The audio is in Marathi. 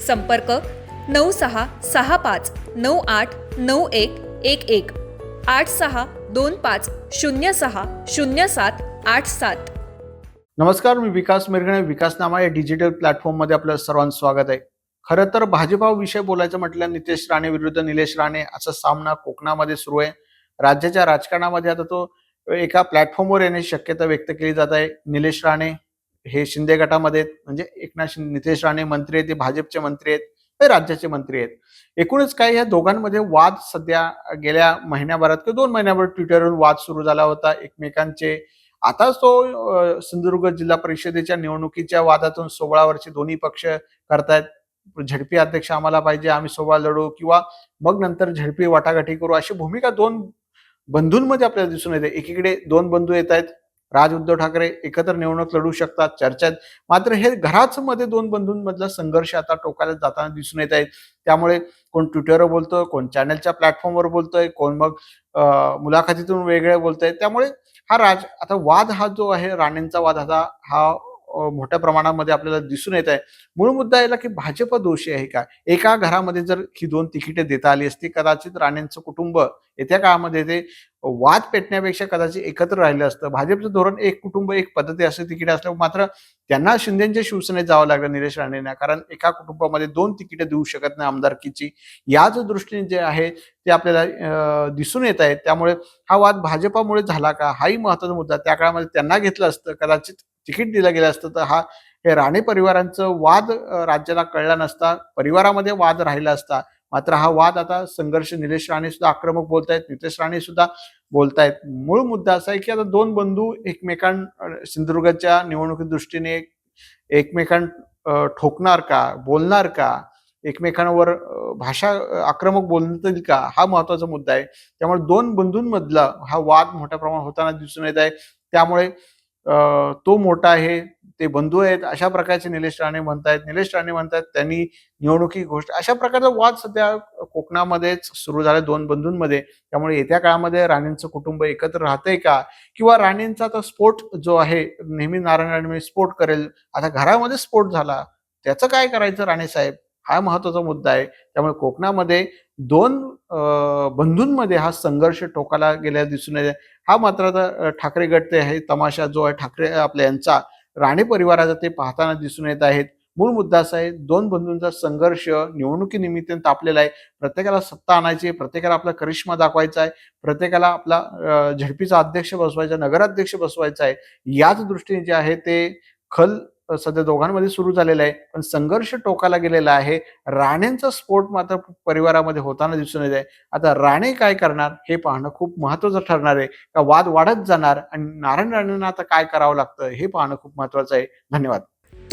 संपर्क नऊ सहा सहा पाच नऊ आठ नऊ एक एक एक. आठ सहा दोन पाच शून्य सहा शून्य सात आठ सात. नमस्कार मी विकास मिरगणे विकासनामा या डिजिटल प्लॅटफॉर्ममध्ये आपलं सर्वांचं स्वागत आहे. खरं तर भाजपा विषय बोलायचं म्हटलं नितेश राणे विरुद्ध निलेश राणे असा सामना कोकणामध्ये सुरू आहे. राज्याच्या राजकारणामध्ये आता तो एका प्लॅटफॉर्मवर येण्याची शक्यता व्यक्त केली जात आहे. निलेश राणे हे शिंदे गटामध्ये म्हणजे एकनाथ शिंदे नितेश राणे मंत्री आहेत ते भाजपचे मंत्री आहेत ते राज्याचे मंत्री आहेत. एकूणच काय या दोघांमध्ये वाद सध्या गेल्या महिन्याभरात किंवा दोन महिन्याभर ट्विटरवरून वाद सुरू झाला होता एकमेकांचे. आताच तो सिंधुदुर्ग जिल्हा परिषदेच्या निवडणुकीच्या वादातून सोळा वर्षी दोन्ही पक्ष करतायत. झडपी अध्यक्ष आम्हाला पाहिजे आम्ही सोहळा लढू किंवा मग नंतर झडपी वाटाघाटी करू अशी भूमिका दोन बंधूंमध्ये आपल्याला दिसून येते. एकीकडे दोन बंधू येत आहेत राज उद्धव ठाकरे एकत्र निवडणूक लढू शकतात चर्चेत. मात्र हे घराच मध्ये दोन बंधूंमधला संघर्ष आता टोकाला जाताना दिसून येत आहेत. त्यामुळे कोण ट्विटरवर बोलतोय कोण चॅनलच्या प्लॅटफॉर्मवर बोलतोय कोण मग मुलाखतीतून वेगळे बोलतोय. त्यामुळे हा राज आता वाद हा जो आहे राणेंचा वाद आता हा मोठ्या प्रमाणामध्ये आपल्याला दिसून येत आहे. मूळ मुद्दा याला की भाजप दोषी आहे का? एका घरामध्ये जर ही दोन तिकिटे देता आली असती कदाचित राणेंचं कुटुंब येत्या काळामध्ये ते वाद पेटण्यापेक्षा कदाचित एकत्र राहिलं असतं. भाजपचं धोरण एक कुटुंब एक पद्धती असं तिकीट असल्यामुळे मात्र त्यांना शिंदेच्या शिवसेनेत जावं लागलं निलेश राणेंना कारण एका कुटुंबामध्ये दोन तिकीटे देऊ शकत नाही आमदारकीची. याच दृष्टीने जे आहे ते आपल्याला दिसून येत आहे त्यामुळे हा वाद भाजपामुळे झाला का? हाही महत्त्वाचा मुद्दा. त्या काळामध्ये त्यांना घेतलं असतं. कदाचित तिकीट दिलं गेलं असतं तर हा हे राणे परिवारांचं वाद राज्याला कळला नसता. परिवारामध्ये वाद राहिला असता. मात्र हा वाद आता संघर्ष निलेश राणे सुद्धा आक्रमक बोलतायत. नितेश राणे सुद्धा बोलतायत. मूळ मुद्दा असा आहे की आता दोन बंधू एकमेकां सिंधुदुर्गाच्या सिंधुदुर्गच्या निवडणुकी दृष्टीने एकमेकां ठोकणार का बोलणार का? एकमेकांवर भाषा आक्रमक बोलतील का? हा महत्त्वाचा मुद्दा आहे. त्यामुळे दोन बंधूंमधला हा वाद मोठ्या प्रमाणात होताना दिसून येत आहे. त्यामुळे तो मोठा आहे ते बंधू आहेत अशा प्रकारचे निलेश राणे म्हणतायत. निलेश राणे म्हणतायत त्यांनी निवडणुकी गोष्ट अशा प्रकारचा वाद सध्या कोकणामध्येच सुरू झालं दोन बंधूंमध्ये. त्यामुळे येत्या काळामध्ये राणेंचं कुटुंब एकत्र राहतंय का? किंवा राणेंचा आता स्फोट जो आहे नेहमी नारायण राणे स्फोट करेल. आता घरामध्ये स्फोट झाला त्याचं काय करायचं राणे साहेब? हा महत्त्वाचा मुद्दा आहे. त्यामुळे कोकणामध्ये दोन बंधूंमध्ये हा संघर्ष टोकाला गेल्या दिसून येते हा मात्र ठाकरे गट ते आहे तमाशा जो आहे ठाकरे आपल्या यांचा. राणे परिवाराचा ते पाहताना दिसून येत आहेत. मूळ मुद्दा असा आहे दोन बंधूंचा संघर्ष निवडणुकीनिमित्ताने तापलेला आहे. प्रत्येकाला सत्ता आणायची आहे प्रत्येकाला आपला करिश्मा दाखवायचा आहे प्रत्येकाला आपला झडपीचा अध्यक्ष बसवायचा नगराध्यक्ष बसवायचा आहे. याच दृष्टीने जे आहे ते खल सध्या दोघांमध्ये सुरू झालेला आहे. पण संघर्ष टोकाला गेलेला आहे. राणेंचा स्फोट मात्र परिवारामध्ये होताना दिसून येत आहे. आता राणे काय करणार हे पाहणं खूप महत्वाचं ठरणार आहे. का वाद वाढत जाणार आणि नारायण राणेंना आता काय करावं लागतं हे पाहणं खूप महत्वाचं आहे. धन्यवाद.